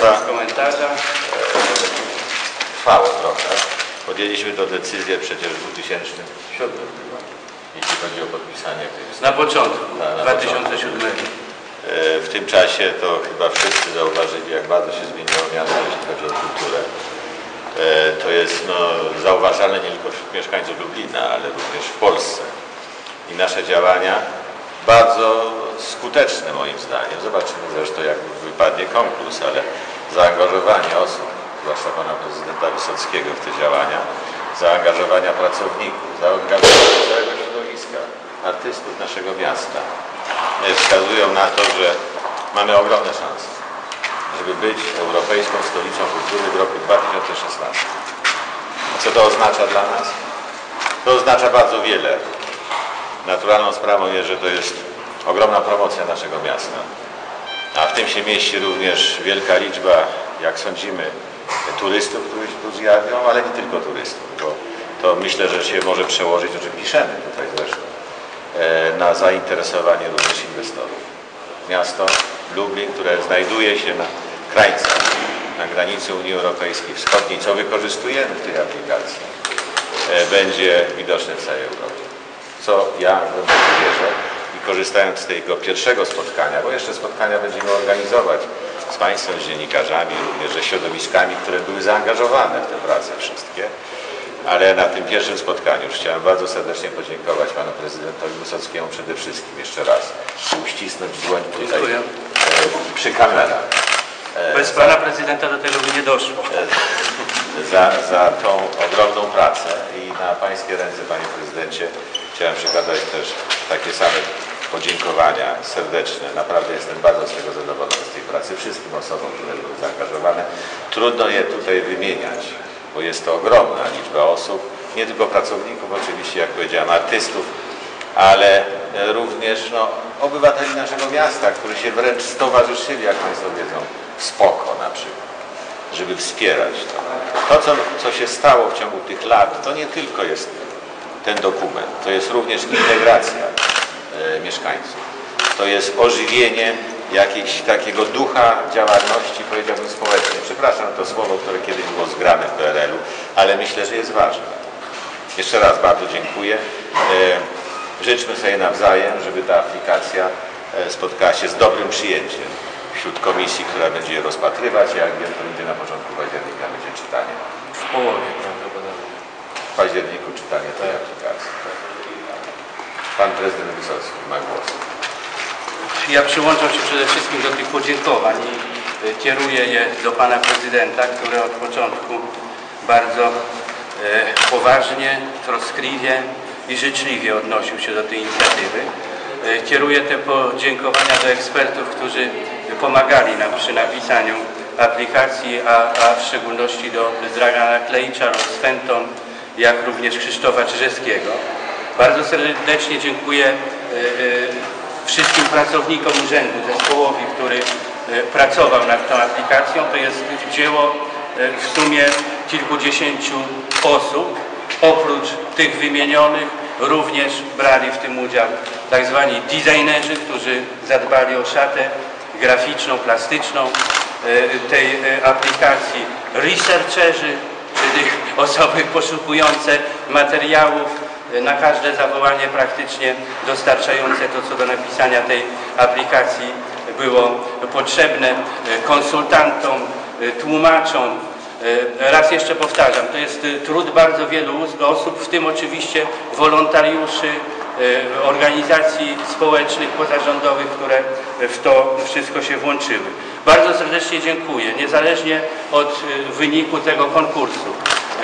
Państwa, komentarza. trwało trochę. Podjęliśmy tę decyzję przecież w 2007 chyba, jeśli chodzi o podpisanie tych Na początku Na- na 2007. E, W tym czasie to chyba wszyscy zauważyli, jak bardzo się zmieniło miasto, jeśli chodzi o kulturę. E, To jest no, zauważalne nie tylko wśród mieszkańców Lublina, ale również w Polsce. I nasze działania bardzo skuteczne moim zdaniem. Zobaczymy zresztą jak wypadnie konkurs, ale zaangażowanie osób, zwłaszcza pana prezydenta Wysockiego w te działania, zaangażowania pracowników, zaangażowania całego środowiska, artystów naszego miasta e, wskazują na to, że mamy ogromne szanse, żeby być Europejską Stolicą Kultury w roku 2016. A co to oznacza dla nas? To oznacza bardzo wiele. Naturalną sprawą jest, że to jest ogromna promocja naszego miasta. A w tym się mieści również wielka liczba, jak sądzimy, turystów, którzy tu zjawią, ale nie tylko turystów, bo to myślę, że się może przełożyć, o czym piszemy tutaj zresztą, e, na zainteresowanie również inwestorów. Miasto Lublin, które znajduje się na krańcach, na granicy Unii Europejskiej Wschodniej, co wykorzystujemy w tej aplikacji, e, będzie widoczne w całej Europie. Co ja głęboko wierzę i korzystając z tego pierwszego spotkania, bo jeszcze spotkania będziemy organizować z Państwem, z dziennikarzami, również ze środowiskami, które były zaangażowane w te prace wszystkie, ale na tym pierwszym spotkaniu już chciałem bardzo serdecznie podziękować Panu Prezydentowi Wysockiemu przede wszystkim jeszcze raz uścisnąć dłoń tutaj Dziękuję. e, przy kamerach. Bez pana prezydenta do tego by nie doszło. za, za tą ogromną pracę i na Pańskie ręce, Panie Prezydencie, chciałem przekazać też takie same podziękowania serdeczne. Naprawdę jestem bardzo z tego zadowolony z tej pracy, wszystkim osobom, które były zaangażowane. Trudno je tutaj wymieniać, bo jest to ogromna liczba osób, nie tylko pracowników oczywiście, jak powiedziałem, artystów, ale e, również no, obywateli naszego miasta, którzy się wręcz stowarzyszyli, jak Państwo wiedzą, w Spoko na przykład żeby wspierać to. To, co, co się stało w ciągu tych lat, to nie tylko jest ten dokument, to jest również integracja e, mieszkańców. To jest ożywienie jakiegoś takiego ducha działalności, powiedziałbym społecznej. Przepraszam to słowo, które kiedyś było zgrane w PRL-u, ale myślę, że jest ważne. Jeszcze raz bardzo dziękuję. E, życzmy sobie nawzajem, żeby ta aplikacja e, spotkała się z dobrym przyjęciem wśród komisji, która będzie je rozpatrywać. Jak wiem, to będzie na początku października, będzie czytanie. W połowie prawdopodobnie. Październiku czytanie tej aplikacji. Pan prezydent Wysocki ma głos. Ja przyłączam się przede wszystkim do tych podziękowań i e, kieruję je do pana prezydenta, który od początku bardzo e, poważnie, troskliwie i życzliwie odnosił się do tej inicjatywy. E, Kieruję te podziękowania do ekspertów, którzy pomagali nam przy napisaniu aplikacji, a, a w szczególności do Dragana Klejcza, Ross Fenton, jak również Krzysztofa Czyżewskiego. Bardzo serdecznie dziękuję e, e, wszystkim pracownikom urzędu, zespołowi, który e, pracował nad tą aplikacją. To jest dzieło w sumie kilkudziesięciu osób. Oprócz tych wymienionych również brali w tym udział tak zwani designerzy, którzy zadbali o szatę graficzną, plastyczną tej aplikacji, researcherzy, osoby poszukujące materiałów e, na każde zawołanie praktycznie dostarczające to, co do napisania tej aplikacji było potrzebne, e, konsultantom, e, tłumaczom. Raz jeszcze powtarzam, to jest trud bardzo wielu osób, w tym oczywiście wolontariuszy, organizacji społecznych, pozarządowych, które w to wszystko się włączyły. Bardzo serdecznie dziękuję, niezależnie od e, wyniku tego konkursu.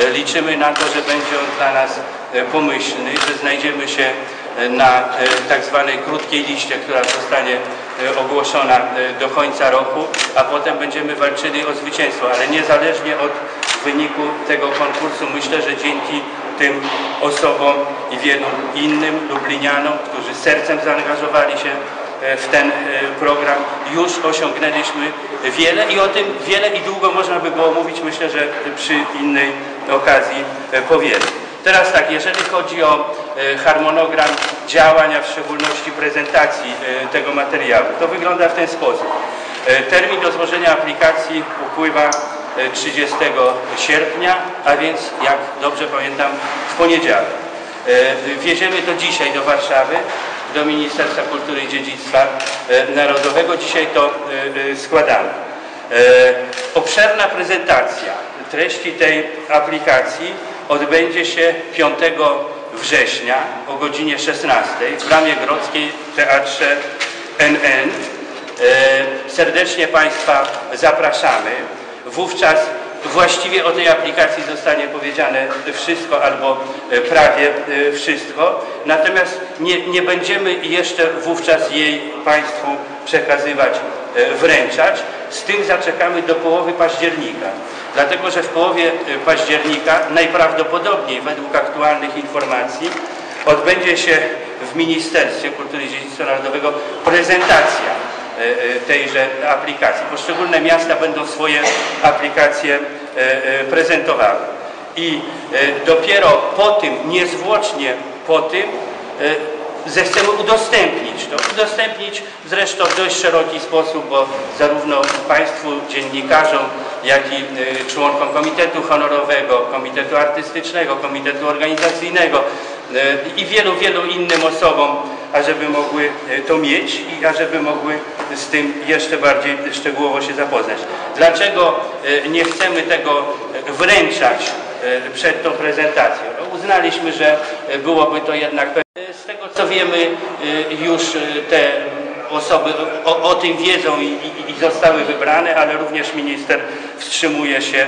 E, Liczymy na to, że będzie on dla nas e, pomyślny, że znajdziemy się e, na e, tak zwanej krótkiej liście, która zostanie e, ogłoszona e, do końca roku, a potem będziemy walczyli o zwycięstwo, ale niezależnie od wyniku tego konkursu myślę, że dzięki tym osobom i wielu innym Lublinianom, którzy sercem zaangażowali się e, w ten e, program, już osiągnęliśmy wiele i o tym wiele i długo można by było mówić, myślę, że przy innej okazji e, powiemy. Teraz tak, jeżeli chodzi o harmonogram działań, a w szczególności prezentacji tego materiału, to wygląda w ten sposób. Termin do złożenia aplikacji upływa 30 sierpnia, a więc jak dobrze pamiętam w poniedziałek. E, Wieziemy to dzisiaj do Warszawy, do Ministerstwa Kultury i Dziedzictwa e, Narodowego. Dzisiaj to e, składamy. Obszerna prezentacja treści tej aplikacji odbędzie się 5 września o godzinie 16 w Bramie Grodzkiej w Teatrze NN. Serdecznie Państwa zapraszamy. Wówczas właściwie o tej aplikacji zostanie powiedziane wszystko albo e, prawie e, wszystko. Natomiast nie, nie będziemy jeszcze wówczas jej Państwu przekazywać, e, wręczać. Z tym zaczekamy do połowy października. Dlatego, że w połowie października najprawdopodobniej według aktualnych informacji odbędzie się w Ministerstwie Kultury i Dziedzictwa Narodowego prezentacja tejże aplikacji. Poszczególne miasta będą swoje aplikacje e, e, prezentowały. I e, dopiero po tym, niezwłocznie po tym, e, zechcemy udostępnić to. Udostępnić zresztą w dość szeroki sposób, bo zarówno Państwu, dziennikarzom, jak i członkom Komitetu Honorowego, Komitetu Artystycznego, Komitetu Organizacyjnego i wielu, wielu innym osobom, ażeby mogły y, to mieć i ażeby mogły z tym jeszcze bardziej szczegółowo się zapoznać. Dlaczego y, nie chcemy tego wręczać y, przed tą prezentacją? No, uznaliśmy, że byłoby to jednak z tego co wiemy, już te osoby o, o tym wiedzą i, i, i zostały wybrane, ale również minister wstrzymuje się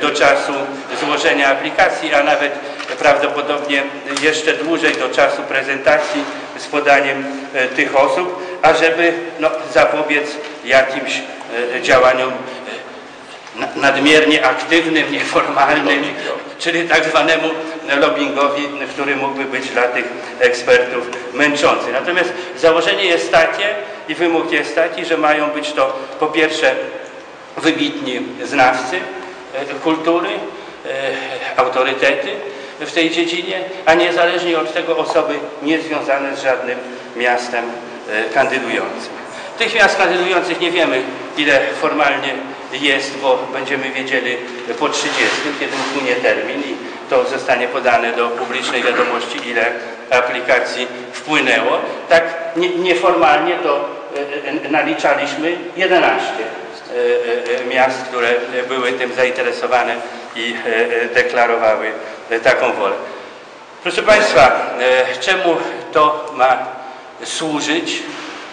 do czasu złożenia aplikacji, a nawet prawdopodobnie jeszcze dłużej do czasu prezentacji z podaniem y, tych osób, ażeby no, zapobiec jakimś y, działaniom na- nadmiernie aktywnym, nieformalnym, czyli tak zwanemu lobbyingowi, który mógłby być dla tych ekspertów męczący. Natomiast założenie jest takie i wymóg jest taki, że mają być to po pierwsze wybitni znawcy e, kultury, e, autorytety w tej dziedzinie, a niezależnie od tego osoby niezwiązane z żadnym miastem e, kandydującym. Tych miast kandydujących nie wiemy, ile formalnie jest, bo będziemy wiedzieli po 30, kiedy upłynie termin i to zostanie podane do publicznej wiadomości, ile aplikacji wpłynęło. Tak nie- nieformalnie to e, e, naliczaliśmy 11 e, e, miast, które były tym zainteresowane i e, e, deklarowały e, taką wolę. Proszę Państwa, czemu to ma służyć?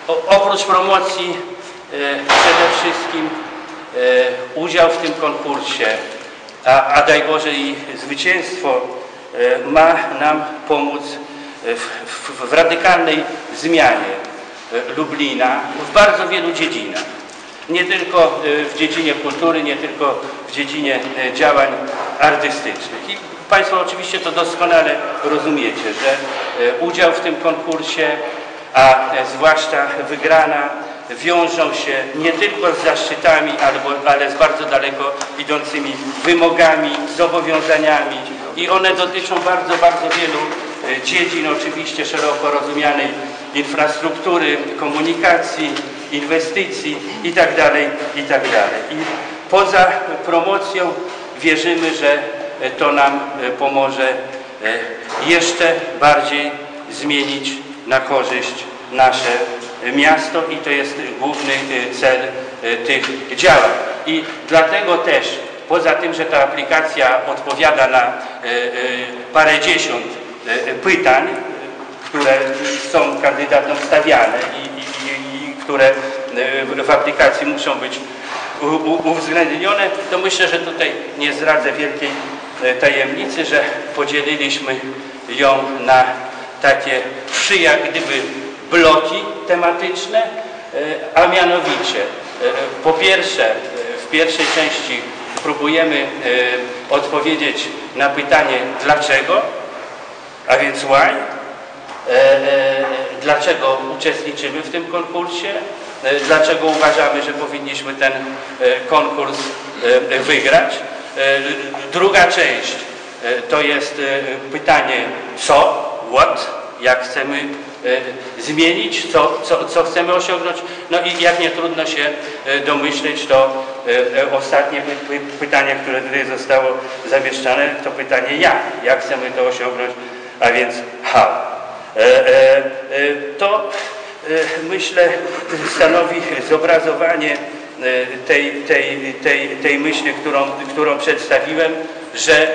O, oprócz promocji przede wszystkim udział w tym konkursie, a, a daj Boże i zwycięstwo ma nam pomóc w, w, w radykalnej zmianie Lublina w bardzo wielu dziedzinach. Nie tylko e, w dziedzinie kultury, nie tylko w dziedzinie e, działań artystycznych. I Państwo oczywiście to doskonale rozumiecie, że e, udział w tym konkursie, a e, zwłaszcza wygrana, wiążą się nie tylko z zaszczytami, ale z bardzo daleko idącymi wymogami, zobowiązaniami i one dotyczą bardzo, bardzo wielu dziedzin oczywiście szeroko rozumianej infrastruktury, komunikacji, inwestycji itd. itd. I poza promocją wierzymy, że to nam e, pomoże e, jeszcze bardziej zmienić na korzyść nasze miasto i to jest główny e, cel tych działań. I dlatego też poza tym, że ta aplikacja odpowiada na parędziesiąt e, pytań, które są kandydatom stawiane i które e, w- aplikacji muszą być uwzględnione, to myślę, że tutaj nie zdradzę wielkiej e, tajemnicy, że podzieliliśmy ją na takie trzy jak gdyby bloki tematyczne, e, a mianowicie po pierwsze w pierwszej części próbujemy odpowiedzieć na pytanie dlaczego, a więc why, dlaczego uczestniczymy w tym konkursie, e, dlaczego uważamy, że powinniśmy ten e, konkurs e, wygrać. Druga część to jest pytanie co, what, jak chcemy zmienić, co, co, co chcemy osiągnąć. No i jak nie trudno się domyśleć, to ostatnie py- py- pytanie, które tutaj zostało zamieszczane, to pytanie jak? Jak chcemy to osiągnąć, a więc how. E, e, e, To myślę stanowi zobrazowanie tej, tej, tej, tej myśli, którą, którą przedstawiłem, że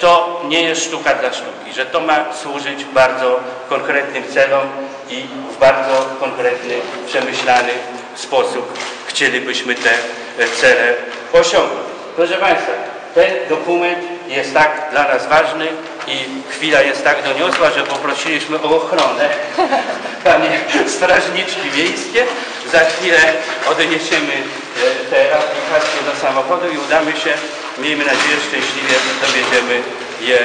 to nie jest sztuka dla sztuki, że to ma służyć bardzo konkretnym celom i w bardzo konkretny, przemyślany sposób chcielibyśmy te cele osiągnąć. Proszę Państwa, ten dokument jest tak dla nas ważny i chwila jest tak doniosła, że poprosiliśmy o ochronę panie strażniczki miejskie. Za chwilę odniesiemy e, te aplikacje do samochodu i udamy się, miejmy nadzieję, szczęśliwie dowiedziemy je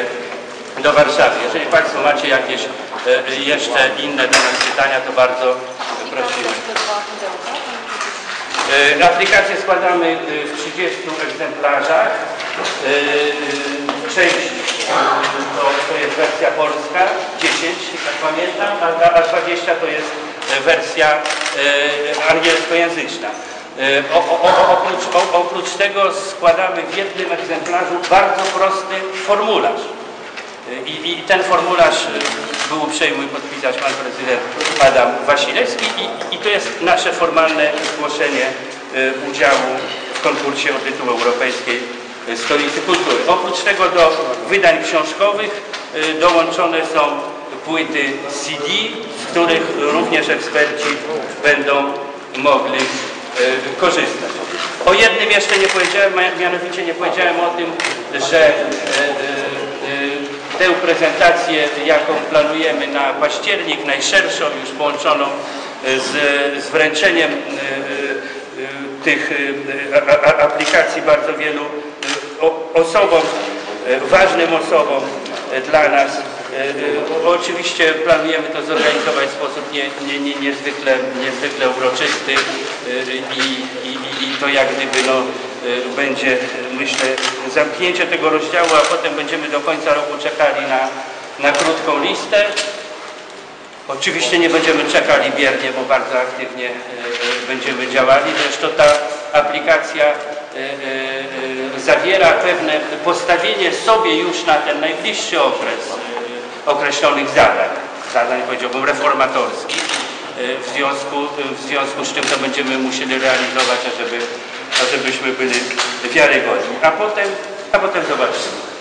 do Warszawy. Jeżeli Państwo macie jakieś e, jeszcze inne do nas pytania, to bardzo prosimy. E, Aplikację składamy w 30 egzemplarzach. Część to, to jest wersja polska, 10, jak pamiętam, a, a- a 20 to jest e, wersja e, angielskojęzyczna. E, O, o, o, oprócz, oprócz tego składamy w jednym egzemplarzu bardzo prosty formularz. I, I ten formularz był uprzejmy podpisać pan prezydent Adam Wasilewski i, i to jest nasze formalne zgłoszenie udziału w konkursie o tytuł Europejskiej Stolicy Kultury. Oprócz tego do wydań książkowych y, dołączone są płyty CD, z których również eksperci będą mogli y, korzystać. O jednym jeszcze nie powiedziałem, mianowicie nie powiedziałem o tym, że y, y, y, tę prezentację, jaką planujemy na październik, najszerszą, już połączoną y, z, z wręczeniem y, y, y, tych y, aplikacji bardzo wielu y, osobom, y, ważnym osobom y, dla nas. Y, Oczywiście planujemy to zorganizować w sposób nie, nie, nie, niezwykle, niezwykle uroczysty i, i, i- to jak gdyby no, będzie, myślę, zamknięcie tego rozdziału, a potem będziemy do końca roku czekali na, na krótką listę. Oczywiście nie będziemy czekali biernie, bo bardzo aktywnie e, e, będziemy działali. Zresztą ta aplikacja e, e, e, zawiera pewne postawienie sobie już na ten najbliższy okres e, określonych zadań, zadań powiedziałbym reformatorskich. E, W związku, w związku z czym to będziemy musieli realizować, ażeby, ażebyśmy byli wiarygodni. A potem, a potem zobaczymy.